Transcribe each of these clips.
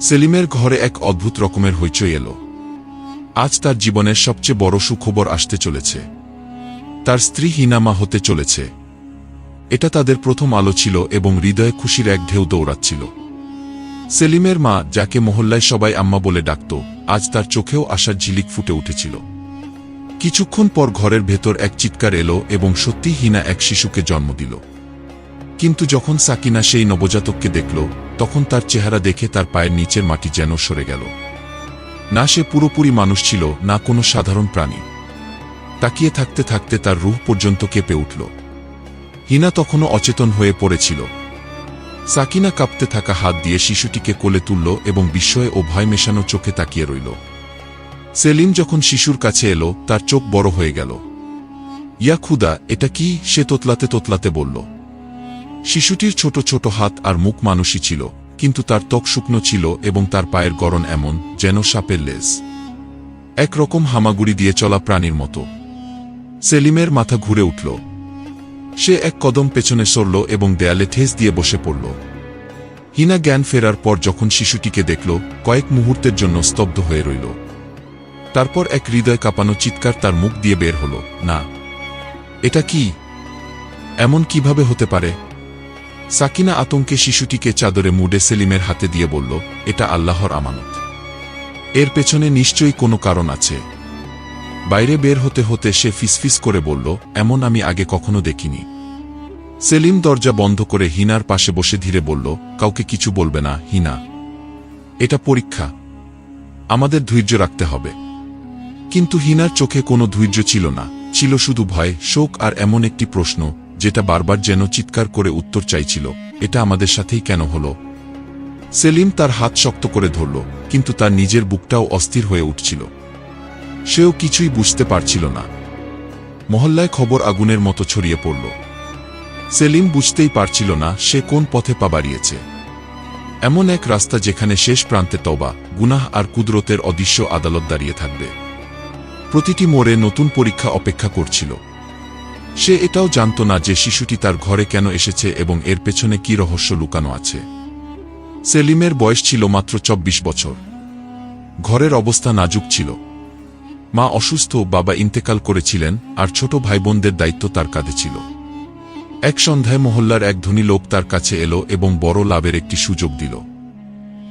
সেলিমের ঘরে এক অদ্ভুত রকমের হইচই এলো। আজ তার জীবনের সবচেয়ে বড় সুখবর আসতে চলেছে। তার স্ত্রী হিনামা হতে চলেছে। এটা তাদের প্রথম আলো ছিল এবং হৃদয়ে খুশির এক ঢেউ দৌড়াচ্ছিল। সেলিমের মা, যাকে মহল্লায় সবাই আম্মা বলে ডাকত, আজ তার চোখেও আশার ঝিলিক ফুটে উঠেছিল। কিছুক্ষণ পর ঘরের ভেতর এক চিৎকার এলো এবং সত্যি হিনা এক শিশুকে জন্ম দিল। কিন্তু যখন সাকিনা সেই নবজাতককে দেখল, তখন তার চেহারা দেখে তার পায়ের নিচের মাটি যেন সরে গেল। না সে পুরোপুরি মানুষ ছিল, না কোনো সাধারণ প্রাণী। তাকিয়ে থাকতে থাকতে তার রূহ পর্যন্ত কেঁপে উঠল। হিনা তখনও অচেতন হয়ে পড়েছিল। সাকিনা কাঁপতে থাকা হাত দিয়ে শিশুটিকে কোলে তুলল এবং বিস্ময়ে ও ভয় মেশানো চোখে তাকিয়ে রইল। সেলিম যখন শিশুর কাছে এলো, তার চোখ বড় হয়ে গেল। ইয়া খুদা, এটা কি? সে তোতলাতে তোতলাতে বলল। শিশুটির ছোট ছোট হাত আর মুখ মানুষই ছিল, কিন্তু তার ত্বক শুকনো ছিল এবং তার পায়ের গড়ন এমন যেন সাপের লেজ। একরকম হামাগুড়ি দিয়ে চলা প্রাণীর মতো। সেলিমের মাথা ঘুরে উঠল। সে এক কদম পেছনে সরল এবং দেয়ালে ঠেস দিয়ে বসে পড়ল। হিনা জ্ঞান ফেরার পর যখন শিশুটিকে দেখল, কয়েক মুহূর্তের জন্য স্তব্ধ হয়ে রইল। তারপর এক হৃদয় কাঁপানো চিৎকার তার মুখ দিয়ে বের হল। না, এটা কি? এমন কীভাবে হতে পারে? সাকিনা আতঙ্কে শিশুটিকে চাদরে মুডে সেলিমের হাতে দিয়ে বলল, এটা আল্লাহর আমানত। এর পেছনে নিশ্চয়ই কোনো কারণ আছে। বাইরে বের হতে হতে সে ফিসফিস করে বলল, এমন আমি আগে কখনো দেখিনি। সেলিম দরজা বন্ধ করে হিনার পাশে বসে ধীরে বলল, কাউকে কিছু বলবে না, হিনা। এটা পরীক্ষা। আমাদের ধৈর্য রাখতে হবে। কিন্তু হিনার চোখে কোনো ধৈর্য ছিল না। ছিল শুধু ভয়, শোক আর এমন একটি প্রশ্ন যেটা বারবার যেন চিৎকার করে উত্তর চাইছিল, এটা আমাদের সাথেই কেন হলো? সেলিম তার হাত শক্ত করে ধরল, কিন্তু তার নিজের বুকটাও অস্থির হয়ে উঠছিল। সেও কিছুই বুঝতে পারছিল না। মহল্লায় খবর আগুনের মতো ছড়িয়ে পড়ল। সেলিম বুঝতেই পারছিল না সে কোন পথে পা বাড়িয়েছে। এমন এক রাস্তা যেখানে শেষ প্রান্তে তবা গুনাহ আর কুদরতের অদৃশ্য আদালত দাঁড়িয়ে থাকবে। প্রতিটি মোড়ে নতুন পরীক্ষা অপেক্ষা করছিল। সে এটাও জানত না যে শিশুটি তার ঘরে কেন এসেছে এবং এর পেছনে কি রহস্য লুকানো আছে। সেলিমের বয়স ছিল মাত্র চব্বিশ বছর। ঘরের অবস্থা নাজুক ছিল। মা অসুস্থ, বাবা ইন্তেকাল করেছিলেন আর ছোট ভাইবোনদের দায়িত্ব তার কাঁধে ছিল। এক সন্ধ্যায় মহল্লার এক ধনী লোক তার কাছে এলো এবং বড় লাভের একটি সুযোগ দিল।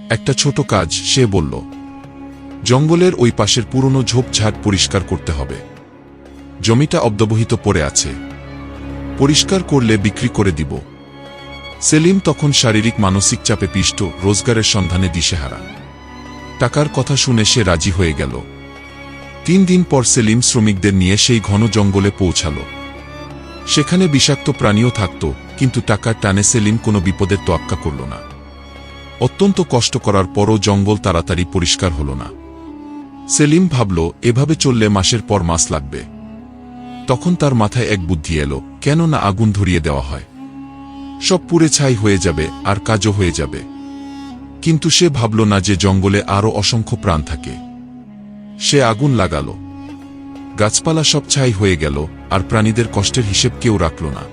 একটা ছোট কাজ, সে বলল, জঙ্গলের ওই পাশের পুরনো ঝোপঝাড় পরিষ্কার করতে হবে। জমিটা অব্যবহিত পড়ে আছে। পরিষ্কার করলে বিক্রি করে দিব। সেলিম তখন শারীরিক মানসিক চাপে পিষ্ট, রোজগারের সন্ধানে দিশেহারা। টাকার কথা শুনে সে রাজি হয়ে গেল। তিন দিন পর সেলিম শ্রমিকদের নিয়ে সেই ঘন জঙ্গলে পৌঁছাল। সেখানে বিষাক্ত প্রাণীও থাকত, কিন্তু টাকার টানে সেলিম কোনো বিপদের তোয়াক্কা করল না। অত্যন্ত কষ্ট করার পরও জঙ্গল তাড়াতাড়ি পরিষ্কার হল না। সেলিম ভাবল, এভাবে চললে মাসের পর মাস লাগবে। তখন তার মাথায় এক বুদ্ধি এলো কেন না আগুন ধরিয়ে দেওয়া হয়। সব পুড়ে ছাই হয়ে যাবে আর কাজও হয়ে যাবে। কিন্তু সে ভাবল না যে জঙ্গলে আরও অসংখ্য প্রাণ থাকে। সে আগুন লাগাল। গাছপালা সব ছাই হয়ে গেল, আর প্রাণীদের কষ্টের হিসেব কেউ রাখল না।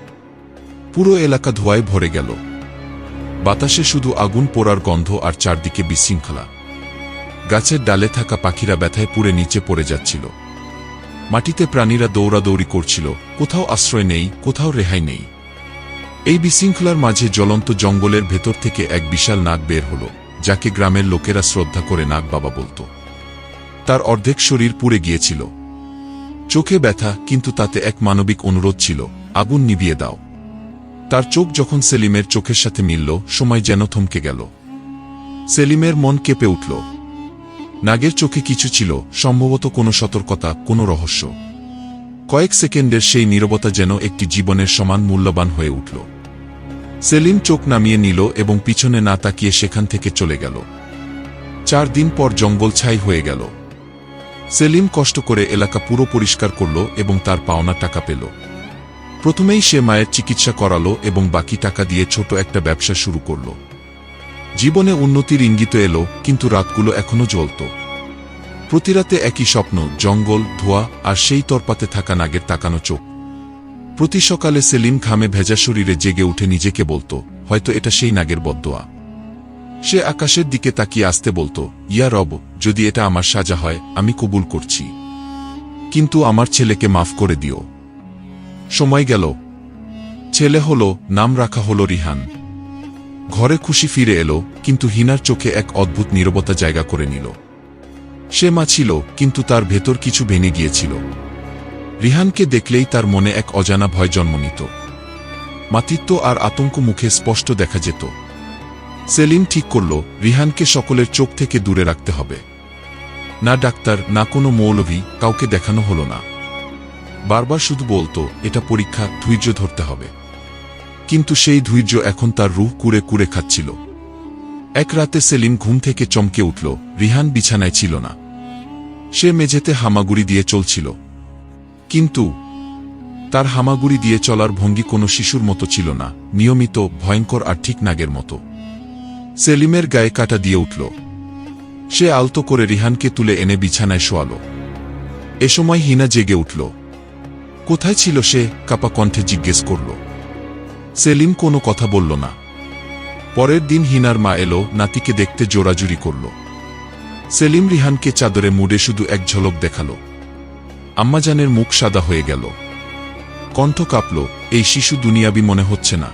পুরো এলাকা ধোয়ায় ভরে গেল। বাতাসে শুধু আগুন পোড়ার গন্ধ আর চারদিকে বিশৃঙ্খলা। গাছের ডালে থাকা পাখিরা ব্যথায় পুড়ে নিচে পড়ে যাচ্ছিল। মাটিতে প্রাণীরা দৌড়াদৌড়ি করছিল, কোথাও আশ্রয় নেই, কোথাও রেহাই নেই। এই বিশৃঙ্খলার মাঝে জ্বলন্ত জঙ্গলের ভেতর থেকে এক বিশাল নাগ বের হল, যাকে গ্রামের লোকেরা শ্রদ্ধা করে নাগ বাবা বলত। তার অর্ধেক শরীর পুড়ে গিয়েছিল। চোখে ব্যথা, কিন্তু তাতে এক মানবিক অনুরোধ ছিল, আগুন নিভিয়ে দাও। তার চোখ যখন সেলিমের চোখের সাথে মিলল, সময় যেন থমকে গেল। সেলিমের মন কেঁপে উঠল। নাগের চোখে কিছু ছিল, সম্ভবত কোনো সতর্কতা, কোনো রহস্য। কয়েক সেকেন্ডের সেই নীরবতা যেন একটি জীবনের সমান মূল্যবান হয়ে উঠল। সেলিম চোখ নামিয়ে নিল এবং পিছনে না তাকিয়ে সেখান থেকে চলে গেল। চার দিন পর জঙ্গল ছাই হয়ে গেল। সেলিম কষ্ট করে এলাকা পুরো পরিষ্কার করল এবং তার পাওনা টাকা পেল। প্রথমেই সে মায়ের চিকিৎসা করালো এবং বাকি টাকা দিয়ে ছোট একটা ব্যবসা শুরু করল। জীবনে উন্নতির ইঙ্গিত এলো, কিন্তু রাতগুলো এখনও জ্বলত। প্রতিরাতে একই স্বপ্ন, জঙ্গল, ধোয়া, আর সেই তরপাতে থাকা নাগের তাকানো চোখ। প্রতি সকালে সেলিম ঘামে ভেজা শরীরে জেগে উঠে নিজেকে বলতো, হয়তো এটা সেই নাগের বদোয়া সে আকাশের দিকে তাকিয়ে আসতে বলতো, ইয়া রব, যদি এটা আমার সাজা হয়, আমি কবুল করছি। কিন্তু আমার ছেলেকে মাফ করে দিও। সময় গেল। ছেলে হলো, নাম রাখা হলো রিহান। ঘরে খুশি ফিরে এলো, কিন্তু হিনার চোখে এক অদ্ভুত নীরবতা জায়গা করে নিল। সে মা ছিল কিন্তু তার ভেতর কিছু ভেঙে গিয়েছিল। রিহানকে দেখলেই তার মনে এক অজানা ভয় জন্ম নিত। মাতৃত্ব আর আতঙ্ক মুখে স্পষ্ট দেখা যেত। সেলিম ঠিক করল, রিহানকে সকলের চোখ থেকে দূরে রাখতে হবে। না ডাক্তার, না কোনো মৌলভী, কাউকে দেখানো হলো না। বারবার শুধু বলতো, এটা পরীক্ষা, ধৈর্য ধরতে হবে। কিন্তু সেই ধৈর্য এখন তার রুহ কুড়ে কুড়ে খাচ্ছিল। এক রাতে সেলিম ঘুম থেকে চমকে উঠল, রিহান বিছানায় ছিল না। সে মেঝেতে হামাগুড়ি দিয়ে চলছিল। কিন্তু তার হামাগুড়ি দিয়ে চলার ভঙ্গি কোনো শিশুর মতো ছিল না, নিয়মিত, ভয়ঙ্কর আর ঠিক নাগের মতো। সেলিমের গায়ে কাটা দিয়ে উঠল। সে আলতো করে রিহানকে তুলে এনে বিছানায় শোয়াল। এ সময় হিনা জেগে উঠল। কোথায় ছিল সে? কাপা কণ্ঠে জিজ্ঞেস করল। সেলিম কোনো কথা বলল না। পরের দিন হিনার মা এলো, নাতিকে দেখতে জোরাজুরি করল। সেলিম রিহানকে চাদরে মুড়ে শুধু এক ঝলক দেখাল। আম্মাজানের মুখ সাদা হয়ে গেল। কণ্ঠ কাঁপল, এই শিশু দুনিয়াবি মনে হচ্ছে না।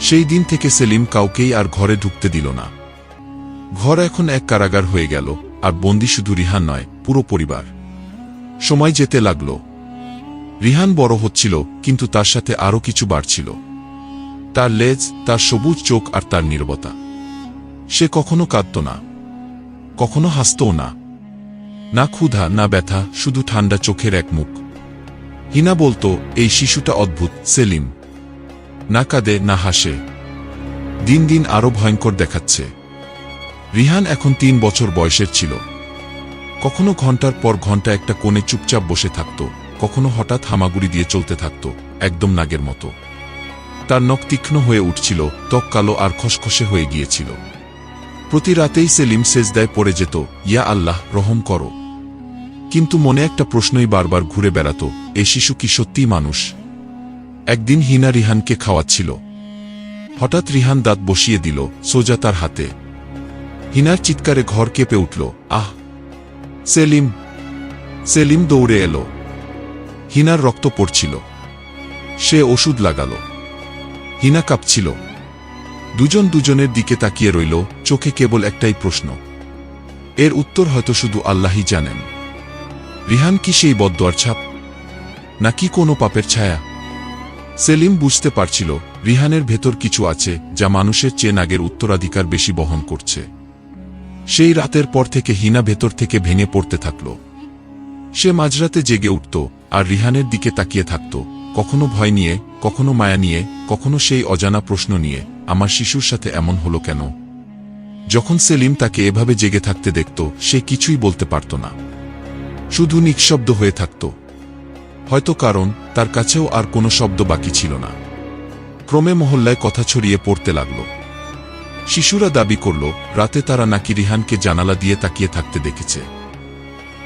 সেই দিন থেকে সেলিম কাউকেই আর ঘরে ঢুকতে দিল না। ঘর এখন এক কারাগার হয়ে গেল, আর বন্দি শুধু রিহান নয়, পুরো পরিবার। সময় যেতে লাগল। রিহান বড় হচ্ছিল, কিন্তু তার সাথে আরও কিছু বাড়ছিল। তার লেজ, তার সবুজ চোখ আর তার নীরবতা। সে কখনো কাঁদত না, কখনো হাসতও না। না ক্ষুধা, না ব্যথা, শুধু ঠান্ডা চোখের এক মুখ। হিনা বলতো, এই শিশুটা অদ্ভুত, সেলিম। না কাঁদে, না হাসে। দিন দিন আরও ভয়ঙ্কর দেখাচ্ছে। রিহান এখন তিন বছর বয়সের ছিল। কখনো ঘণ্টার পর ঘণ্টা একটা কোণে চুপচাপ বসে থাকত, কখনো হঠাৎ হামাগুড়ি দিয়ে চলতে থাকত, একদম নাগের মতো। তার নখ তীক্ষ্ণ হয়ে উঠছিল, ত্বক কালো আর খসখসে হয়ে গিয়েছিল। প্রতি রাতেই সেলিম সেজদায় পড়ে যেত, ইয়া আল্লাহ, রহম করো। কিন্তু মনে একটা প্রশ্নই বারবার ঘুরে বেড়াত, এ শিশু কি সত্যিই মানুষ? একদিন হিনা রিহানকে খাওয়াচ্ছিল। হঠাৎ রিহান দাঁত বসিয়ে দিল, সোজা তার হাতে। হিনার চিৎকারে ঘর কেঁপে উঠল, আহ, সেলিম সেলিম দৌড়ে এলো। হিনার রক্ত পড়ছিল। সে ওষুধ লাগাল। হিনা কাঁপছিল। দুজন দুজনের দিকে তাকিয়ে রইল, চোখে কেবল একটাই প্রশ্ন। এর উত্তর হয়তো শুধু আল্লাহই জানেন। রিহান কি সেই বদ্দোয়ার ছাপ? নাকি কোনো পাপের ছায়া? সেলিম বুঝতে পারছিল, রিহানের ভেতর কিছু আছে যা মানুষের চেয়ে নাগের উত্তরাধিকার বেশি বহন করছে। সেই রাতের পর থেকে হিনা ভেতর থেকে ভেঙে পড়তে থাকল। সে মাঝরাতে জেগে উঠত আর রিহানের দিকে তাকিয়ে থাকত। কখনো ভয় নিয়ে, কখনো মায়া নিয়ে, কখনো সেই অজানা প্রশ্ন নিয়ে, আমার শিশুর সাথে এমন হলো কেন? যখন সেলিম তাকে এভাবে জেগে থাকতে দেখত, সে কিছুই বলতে পারত না। শুধু নিঃশব্দ হয়ে থাকত। হয়তো কারণ, তার কাছেও আর কোনো শব্দ বাকি ছিল না। ক্রমে মহল্লায় কথা ছড়িয়ে পড়তে লাগল। শিশুরা দাবি করল, রাতে তারা নাকি রিহানকে জানালা দিয়ে তাকিয়ে থাকতে দেখেছে।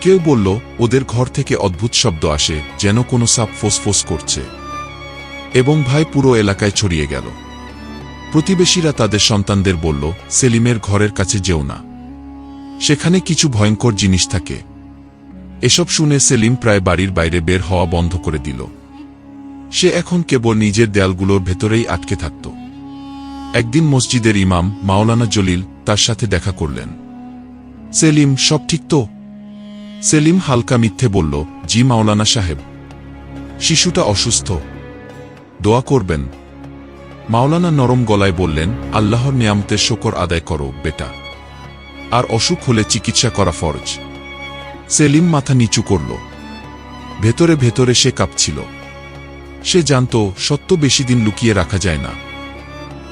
কেউ বলল, ওদের ঘর থেকে অদ্ভুত শব্দ আসে, যেন কোনো সাপ ফোসফোস করছে। এবং ভাই পুরো এলাকায় ছড়িয়ে গেল। প্রতিবেশীরা তাদের সন্তানদের বলল, সেলিমের ঘরের কাছে যেও না। সেখানে কিছু ভয়ঙ্কর জিনিস থাকে। এসব শুনে সেলিম প্রায় বাড়ির বাইরে বের হওয়া বন্ধ করে দিল। সে এখন কেবল নিজের দেয়ালগুলোর ভেতরেই আটকে থাকত। একদিন মসজিদের ইমাম মাওলানা জলিল তার সাথে দেখা করলেন। সেলিম, সব ঠিক তো? সেলিম হালকা মিথ্যে বলল, জি মাওলানা সাহেব। শিশুটা অসুস্থ। দোয়া করবেন। মাওলানা নরম গলায় বললেন, আল্লাহর নিয়ামতের শকর আদায় করো, বেটা। আর অসুখ হলে চিকিৎসা করা ফরজ। সেলিম মাথা নিচু করল। ভেতরে ভেতরে সে কাঁপছিল। সে জানত, সত্য বেশি দিন লুকিয়ে রাখা যায় না।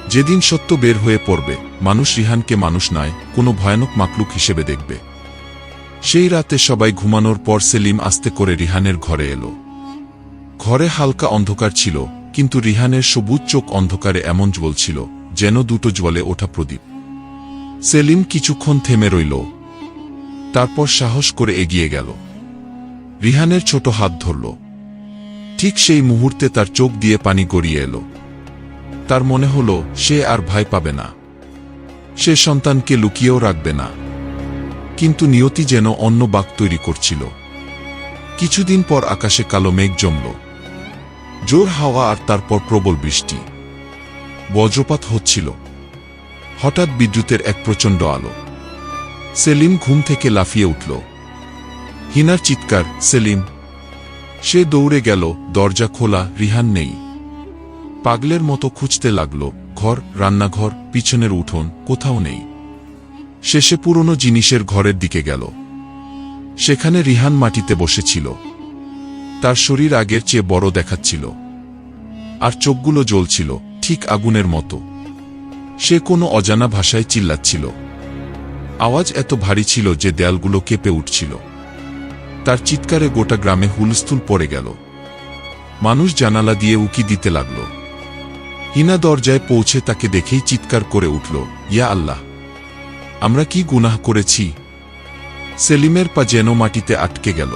যেদিন সত্য বের হয়ে পড়বে, মানুষ রিহানকে মানুষ নয়, কোনো ভয়ানক মাকলুক হিসেবে দেখবে। সেই রাতে সবাই ঘুমানোর পর সেলিম আস্তে করে রিহানের ঘরে এলো। ঘরে হালকা অন্ধকার ছিল, কিন্তু রিহানের সবুজ চোখ অন্ধকারে এমন জ্বলছিল যেন দুটো জ্বলে ওঠা প্রদীপ। সেলিম কিছুক্ষণ থেমে রইল। তারপর সাহস করে এগিয়ে গেল। রিহানের ছোট হাত ধরল। ঠিক সেই মুহূর্তে তার চোখ দিয়ে পানি গড়িয়ে এলো। তার মনে হল, সে আর ভাই পাবে না। সে সন্তানকে লুকিয়েও রাখবে না। কিন্তু নিয়তি যেন অন্য বাক তৈরি করছিল। কিছুদিন পর আকাশে কালো মেঘ জমল। জোর হাওয়া আর তারপর প্রবল বৃষ্টি। বজ্রপাত হচ্ছিল। হঠাৎ বিদ্যুতের এক প্রচণ্ড আলো। সেলিম ঘুম থেকে লাফিয়ে উঠল। হিনার চিৎকার, সেলিম, সে দৌড়ে গেল, দরজা খোলা, রিহান নেই। পাগলের মতো খুঁজতে লাগল, ঘর, রান্নাঘর, পিছনের উঠোন, কোথাও নেই। শেষে পুরনো জিনিসের ঘরের দিকে গেল। সেখানে রিহান মাটিতে বসেছিল। তার শরীর আগের চেয়ে বড় দেখাচ্ছিল। আর চোখগুলো জ্বলছিল, ঠিক আগুনের মতো। সে কোনো অজানা ভাষায় চিল্লাচ্ছিল। আওয়াজ এত ভারী ছিল যে দেয়ালগুলো কেঁপে উঠছিল। তার চিৎকারে গোটা গ্রামে হুলস্থুল পড়ে গেল। মানুষ জানালা দিয়ে উকি দিতে লাগল। হিনা দরজায় পৌঁছে তাকে দেখেই চিৎকার করে উঠল, ইয়া আল্লাহ। আমরা কি গুনাহ করেছি? সেলিমের পা যেন মাটিতে আটকে গেল।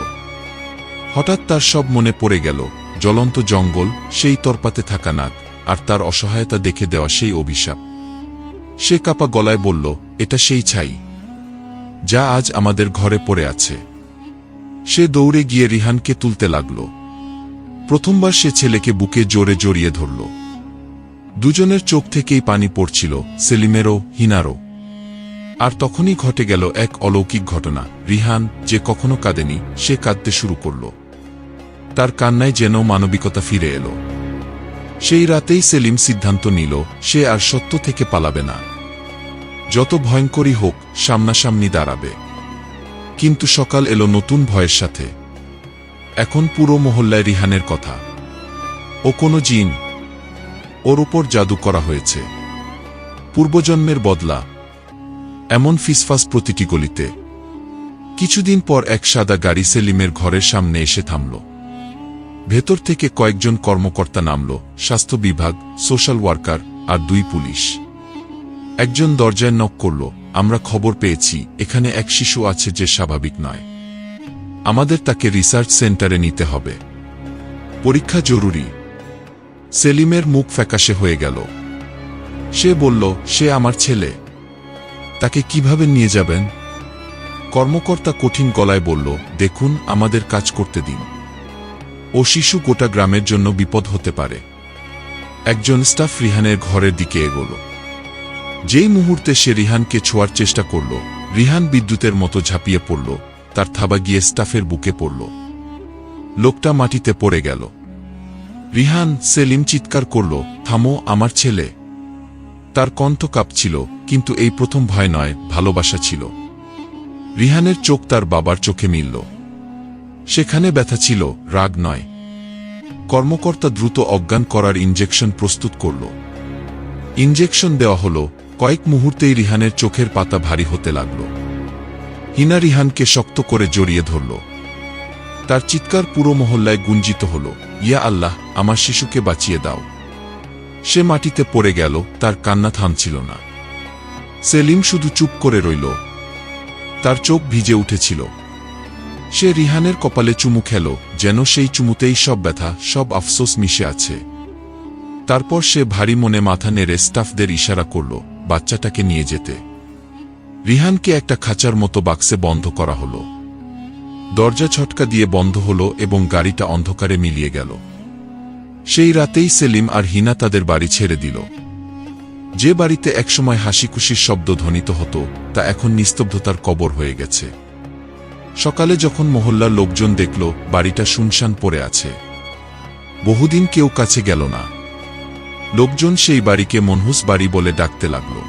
হঠাৎ তার সব মনে পড়ে গেল, জ্বলন্ত জঙ্গল, সেই তরপাতে থাকা নাক, আর তার অসহায়তা দেখে দেওয়া সেই অভিশাপ। সে কাপা গলায় বলল, এটা সেই ছাই, যা আজ আমাদের ঘরে পড়ে আছে। সে দৌড়ে গিয়ে রিহানকে তুলতে লাগল। প্রথমবার সে ছেলেকে বুকে জোরে জড়িয়ে ধরল। দুজনের চোখ থেকেই পানি পড়ছিল, সেলিমেরও, হিনারও। আর তখনই ঘটে গেল এক অলৌকিক ঘটনা। রিহান, যে কখনো কাঁদেনি, সে কাঁদতে শুরু করল। তার কান্নায় যেন মানবিকতা ফিরে এলো। সেই রাতেই সেলিম সিদ্ধান্ত নিল, সে আর সত্য থেকে পালাবে না। যত ভয়ঙ্করই হোক, সামনাসামনি দাঁড়াবে। কিন্তু সকাল এলো নতুন ভয়ের সাথে। এখন পুরো মহল্লায় রিহানের কথা। ও কোনো জিন। ওর উপর জাদু করা হয়েছে। পূর্বজন্মের বদলা। এমন ফিসফাস প্রতিটি গলিতে। কিছুদিন পর এক সাদা গাড়ি সেলিমের ঘরের সামনে এসে থামল। ভেতর থেকে কয়েকজন কর্মকর্তা নামল, স্বাস্থ্য বিভাগ, সোশ্যাল ওয়ার্কার আর দুই পুলিশ। একজন দরজায় নক করল, আমরা খবর পেয়েছি, এখানে এক শিশু আছে যে স্বাভাবিক নয়। আমাদের তাকে রিসার্চ সেন্টারে নিতে হবে। পরীক্ষা জরুরি। সেলিমের মুখ ফ্যাকাশে হয়ে গেল। সে বলল, সে আমার ছেলে। তাকে কীভাবে নিয়ে যাবেন? কর্মকর্তা কঠিন গলায় বলল, দেখুন, আমাদের কাজ করতে দিন। ও শিশু গোটা গ্রামের জন্য বিপদ হতে পারে। একজন স্টাফ রিহানের ঘরের দিকে এগোল। যেই মুহূর্তে সে রিহানকে ছোঁয়ার চেষ্টা করল, রিহান বিদ্যুতের মতো ঝাঁপিয়ে পড়ল, তার থাবা গিয়ে স্টাফের বুকে পড়ল। লোকটা মাটিতে পড়ে গেল। রিহান সেলিম চিৎকার করল, থামো, আমার ছেলে। তার কণ্ঠ কাঁপছিল, কিন্তু এই প্রথম ভয় নয়, ভালোবাসা ছিল। রিহানের চোখ তার বাবার চোখে মিলল। সেখানে ব্যথা ছিল, রাগ নয়। কর্মকর্তা দ্রুত অজ্ঞান করার ইঞ্জেকশন প্রস্তুত করল। ইঞ্জেকশন দেওয়া হল, কয়েক মুহূর্তেই রিহানের চোখের পাতা ভারী হতে লাগল। হিনা রিহানকে শক্ত করে জড়িয়ে ধরল। তার চিৎকার পুরো মহল্লায় গুঞ্জিত হল, ইয়া আল্লাহ, আমার শিশুকে বাঁচিয়ে দাও। সে মাটিতে পড়ে গেল, তার কান্না থামছিল না। সেলিম শুধু চুপ করে রইল। তার চোখ ভিজে উঠেছিল। সে রিহানের কপালে চুমু খেল, যেন সেই চুমুতেই সব ব্যথা, সব আফসোস মিশে আছে। তারপর সে ভারী মনে মাথা নেড়ে স্টাফদের ইশারা করল, বাচ্চাটাকে নিয়ে যেতে। রিহানকে একটা খাঁচার মতো বাক্সে বন্ধ করা হল। দরজা ছটকা দিয়ে বন্ধ হলো এবং গাড়িটা অন্ধকারে মিলিয়ে গেল। সেই রাতেই সেলিম আর হিনা তাদের বাড়ি ছেড়ে দিল। যে বাড়িতে একসময় হাসিখুশির শব্দ ধ্বনিত হতো, তা এখন নিস্তব্ধতার কবর হয়ে গেছে। সকালে যখন মহল্লার লোকজন দেখল, বাড়িটা শুনশান পড়ে আছে। বহুদিন কেউ কাছে গেল না। লোকজন সেই বাড়িকে মনহুস বাড়ি বলে ডাকতে লাগল।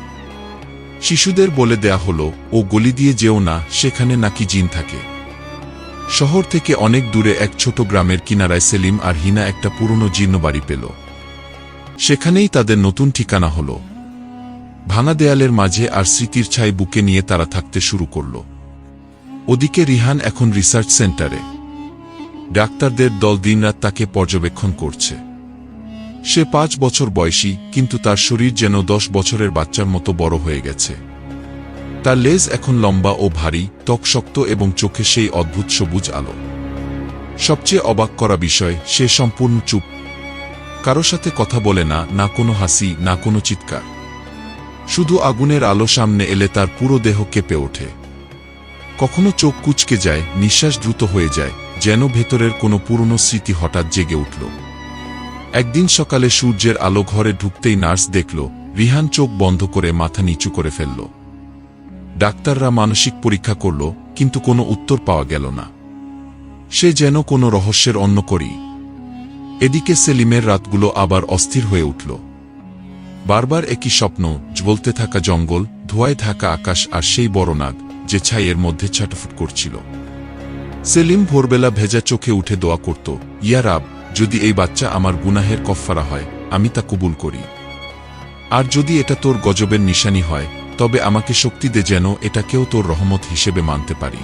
শিশুদের বলে দেয়া হলো, ও গলি দিয়ে যেও না, সেখানে নাকি জিন থাকে। শহর থেকে অনেক দূরে এক ছোট গ্রামের কিনারায় সেলিম আর হিনা একটা পুরনো জীর্ণ বাড়ি পেল। সেখানেই তাদের নতুন ঠিকানা হল। ভাঙা দেয়ালের মাঝে আর স্মৃতির ছাই বুকে নিয়ে তারা থাকতে শুরু করল। ওদিকে রিহান এখন রিসার্চ সেন্টারে। ডাক্তারদের দল দিনরাত তাকে পর্যবেক্ষণ করছে। সে পাঁচ বছর বয়সী, কিন্তু তার শরীর যেন দশ বছরের বাচ্চার মতো বড় হয়ে গেছে। তার লেজ এখন লম্বা ও ভারী ত্বক শক্ত এবং চোখে সেই অদ্ভুত সবুজ আলো। সবচেয়ে অবাক করা বিষয়, সে সম্পূর্ণ চুপ। কারও সাথে কথা বলে না না কোনো হাসি, না কোনো চিৎকার। শুধু আগুনের আলো সামনে এলে তার পুরো দেহ কেঁপে ওঠে। কখনো চোখ কুচকে যায়, নিঃশ্বাস দ্রুত হয়ে যায়, যেন ভেতরের কোনো পুরনো স্মৃতি হঠাৎ জেগে উঠল। একদিন সকালে সূর্যের আলো ঘরে ঢুকতেই নার্স দেখল, রিহান চোখ বন্ধ করে মাথা নিচু করে ফেলল। ডাক্তাররা মানসিক পরীক্ষা করল, কিন্তু কোনো উত্তর পাওয়া গেল না। সে যেন কোনো রহস্যের অন্য করি। এদিকে সেলিমের রাতগুলো আবার অস্থির হয়ে উঠল। বারবার একই স্বপ্ন, জ্বলতে থাকা জঙ্গল, ধোয়ায় ঢাকা আকাশ আর সেই বড় নাগ, যে ছাইয়ের মধ্যে ছটফট করছিল। সেলিম ভোরবেলা ভেজা চোখে উঠে দোয়া করত, ইয়া রাব, যদি এই বাচ্চা আমার গুনাহের কফফারা হয়, আমি তা কবুল করি। আর যদি এটা তোর গজবের নিশানি হয় তবে আমাকে শক্তি দে যেন এটাকেও তোর রহমত হিসেবে মানতে পারি।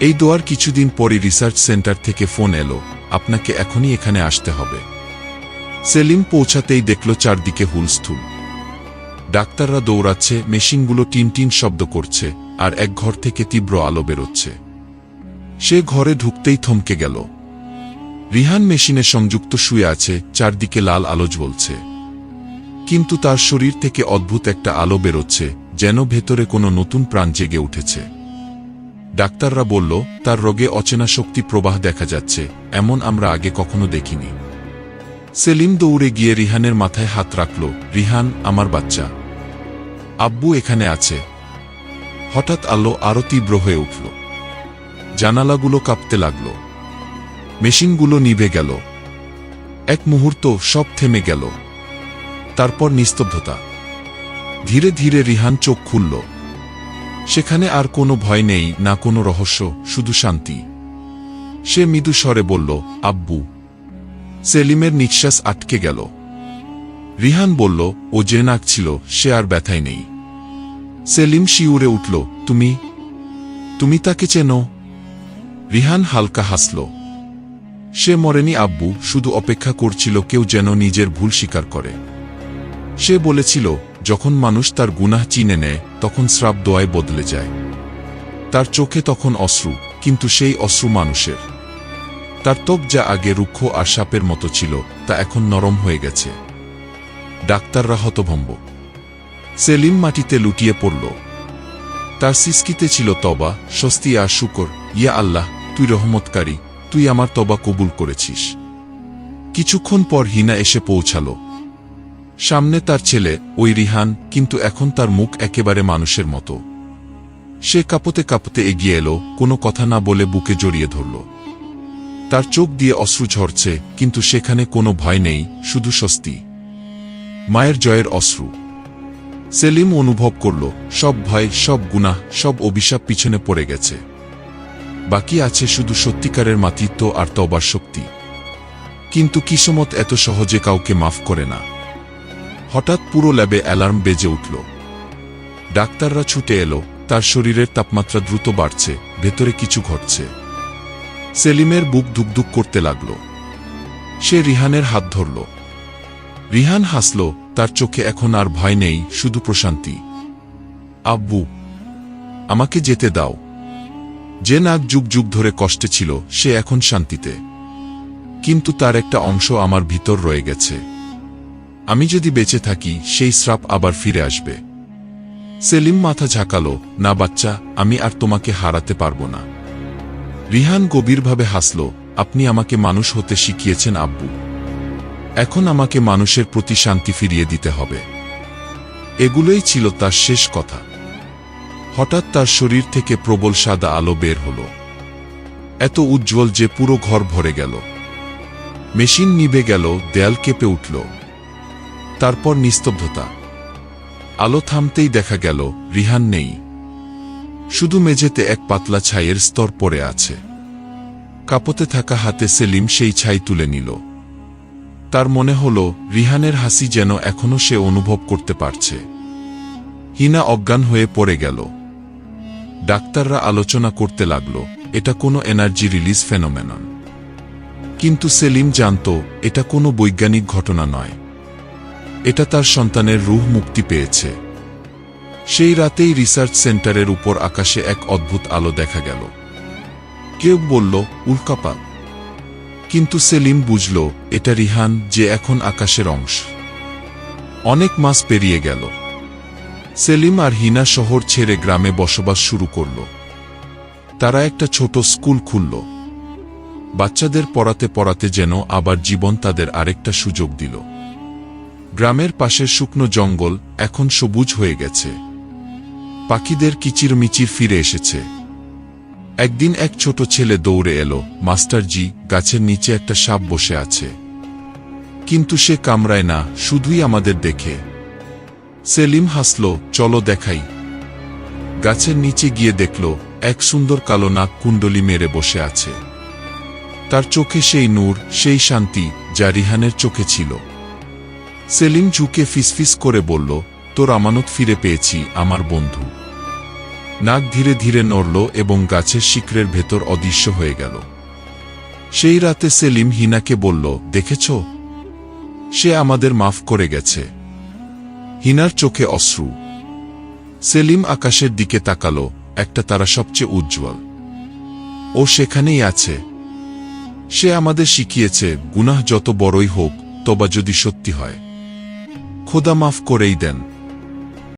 এই দোয়ার কিছুদিন পরই রিসার্চ সেন্টার থেকে ফোন এলো, আপনাকে এখনই এখানে আসতে হবে। সেলিম পৌঁছাতেই দেখল চারদিকে হুলস্থুল। ডাক্তাররা দৌড়াচ্ছে, মেশিনগুলো টিন টিন শব্দ করছে, আর এক ঘর থেকে তীব্র আলো বেরোচ্ছে। সে ঘরে ঢুকতেই থমকে গেল। রিহান মেশিনে সংযুক্ত শুয়ে আছে, চারদিকে লাল আলো জ্বলছে। কিন্তু তার শরীর থেকে অদ্ভুত একটা আলো বেরোচ্ছে, যেন ভেতরে কোনো নতুন প্রাণ জেগে উঠেছে। ডাক্তাররা বলল, তার রোগে অচেনা শক্তি প্রবাহ দেখা যাচ্ছে, এমন আমরা আগে কখনো দেখিনি। সেলিম দৌড়ে গিয়ে রিহানের মাথায় হাত রাখল, রিহান, আমার বাচ্চা। আব্বু এখানে আছে। হঠাৎ আলো আরও তীব্র হয়ে উঠল। জানালাগুলো কাঁপতে লাগল। মেশিনগুলো নিভে গেল। এক মুহূর্ত সব থেমে গেল। তারপর নিস্তব্ধতা। ধীরে ধীরে রিহান চোখ খুলল। সেখানে আর কোনো ভয় নেই, না কোনো রহস্য, শুধু শান্তি। সে মৃদু স্বরে বলল, আব্বু। সেলিমের নিঃশ্বাস আটকে গেল। রিহান বলল, ও যে নাকছিল সে আর ব্যথায় নেই। সেলিম শিউরে উঠল, তুমি? তুমি তাকে চেনো? রিহান হালকা হাসল, সে মরেনি আব্বু, শুধু অপেক্ষা করছিল কেউ যেন নিজের ভুল স্বীকার করে। সে বলেছিল, যখন মানুষ তার গুনাহ চিনে নেয়, তখন শ্রাপ দোয়ায় বদলে যায়। তার চোখে তখন অশ্রু, কিন্তু সেই অশ্রু মানুষের। তার ত্বক যা আগে রুক্ষ আর সাপের মতো ছিল, তা এখন নরম হয়ে গেছে। ডাক্তাররা হতভম্ব। সেলিম মাটিতে লুটিয়ে পড়ল। তার সিস্কিতে ছিল তবা স্বস্তি আর শুকর, ইয়া আল্লাহ, তুই রহমতকারী, তুই আমার তবা কবুল করেছিস। কিছুক্ষণ পর হিনা এসে পৌঁছালো। সামনে তার ছেলে, ওই রিহান, কিন্তু এখন তার মুখ একেবারে মানুষের মতো। সে কাঁপতে কাঁপতে এগিয়ে এলো, কোনো কথা না বলে বুকে জড়িয়ে ধরল। তার চোখ দিয়ে অশ্রু ঝরছে, কিন্তু সেখানে কোনো ভয় নেই, শুধু স্বস্তি। মায়ের জয়ের অশ্রু। সেলিম অনুভব করল, সব ভয়, সব গুনাহ, সব অভিশাপ পিছনে পড়ে গেছে। বাকি আছে শুধু সত্যিকারের মাতৃত্ব আর তবার শক্তি। কিন্তু কিসমত এত সহজে কাউকে মাফ করে না। হঠাৎ পুরো ল্যাবে অ্যালার্ম বেজে উঠল। ডাক্তাররা ছুটে এলো, তার শরীরের তাপমাত্রা দ্রুত বাড়ছে, ভেতরে কিছু ঘটছে। সেলিমের বুক ধুকধুক করতে লাগল। সে রিহানের হাত ধরল। রিহান হাসল, তার চোখে এখন আর ভয় নেই, শুধু প্রশান্তি। আব্বু, আমাকে যেতে দাও। যে নাক যুগ যুগ ধরে কষ্টে ছিল, সে এখন শান্তিতে। কিন্তু তার একটা অংশ আমার ভিতর রয়ে গেছে। আমি যদি বেঁচে থাকি, সেই শ্রাপ আবার ফিরে আসবে। সেলিম মাথা ঝাঁকালো, না বাচ্চা, আমি আর তোমাকে হারাতে পারব না। রিহান গভীরভাবে হাসল, আপনি আমাকে মানুষ হতে শিখিয়েছেন, আব্বু। এখন আমাকে মানুষের প্রতি শান্তি ফিরিয়ে দিতে হবে। এগুলোই ছিল তার শেষ কথা। হঠাৎ তার শরীর থেকে প্রবল সাদা আলো বের হল। এত উজ্জ্বল যে পুরো ঘর ভরে গেল। মেশিন নিভে গেল, দেয়াল কেঁপে উঠল। তারপর নিস্তব্ধতা। আলো থামতেই দেখা গেল, রিহান নেই। শুধু মেঝেতে এক পাতলা ছাইয়ের স্তর পড়ে আছে। কাপতে থাকা হাতে সেলিম সেই ছাই তুলে নিল। তার মনে হল, রিহানের হাসি যেন এখনও সে অনুভব করতে পারছে। হিনা অজ্ঞান হয়ে পড়ে গেল। ডাক্তাররা আলোচনা করতে লাগল, এটা কোনো এনার্জি রিলিজ ফেনোমেনন। কিন্তু সেলিম জানত, এটা কোনো বৈজ্ঞানিক ঘটনা নয়। এটা তার সন্তানের রুহ মুক্তি পেয়েছে। সেই রাতেই রিসার্চ সেন্টারের উপর আকাশে এক অদ্ভুত আলো দেখা গেল। কেউ বলল, উল্কাপাত। কিন্তু সেলিম বুঝল, এটা রিহান যে এখন আকাশের অংশ। অনেক মাস পেরিয়ে গেল। সেলিম আর হিনা শহর ছেড়ে গ্রামে বসবাস শুরু করল। তারা একটা ছোট স্কুল খুলল। বাচ্চাদের পড়াতে পড়াতে যেন আবার জীবন তাদের আরেকটা সুযোগ দিল। গ্রামের পাশের শুকনো জঙ্গল এখন সবুজ হয়ে গেছে। পাখিদের কিচিরমিচির ফিরে এসেছে। একদিন এক ছোট ছেলে দৌড়ে এলো মাস্টারজি গাছের নিচে একটা সাপ বসে আছে। কিন্তু সে কামড়ায় না, শুধুই আমাদের দেখে। সেলিম হাসল, চলো দেখাই। গাছের নিচে গিয়ে দেখল, এক সুন্দর কালো নাক কুণ্ডলি মেরে বসে আছে। তার চোখে সেই নূর, সেই শান্তি যা রিহানের চোখে ছিল। সেলিম ঝুঁকে ফিসফিস করে বলল, তোর আমানত ফিরে পেয়েছি, আমার বন্ধু। নাক ধীরে ধীরে নড়ল এবং গাছের শিকড়ের ভেতর অদৃশ্য হয়ে গেল। সেই রাতে সেলিম হিনাকে বলল, দেখেছ? সে আমাদের মাফ করে গেছে। হিনার চোখে অশ্রু। সেলিম আকাশের দিকে তাকাল, একটা তারা সবচেয়ে উজ্জ্বল। ও সেখানেই আছে। সে আমাদের শিখিয়েছে, গুনাহ যত বড়ই হোক, তবা যদি সত্যি হয়। খোদা মাফ করেই দেন।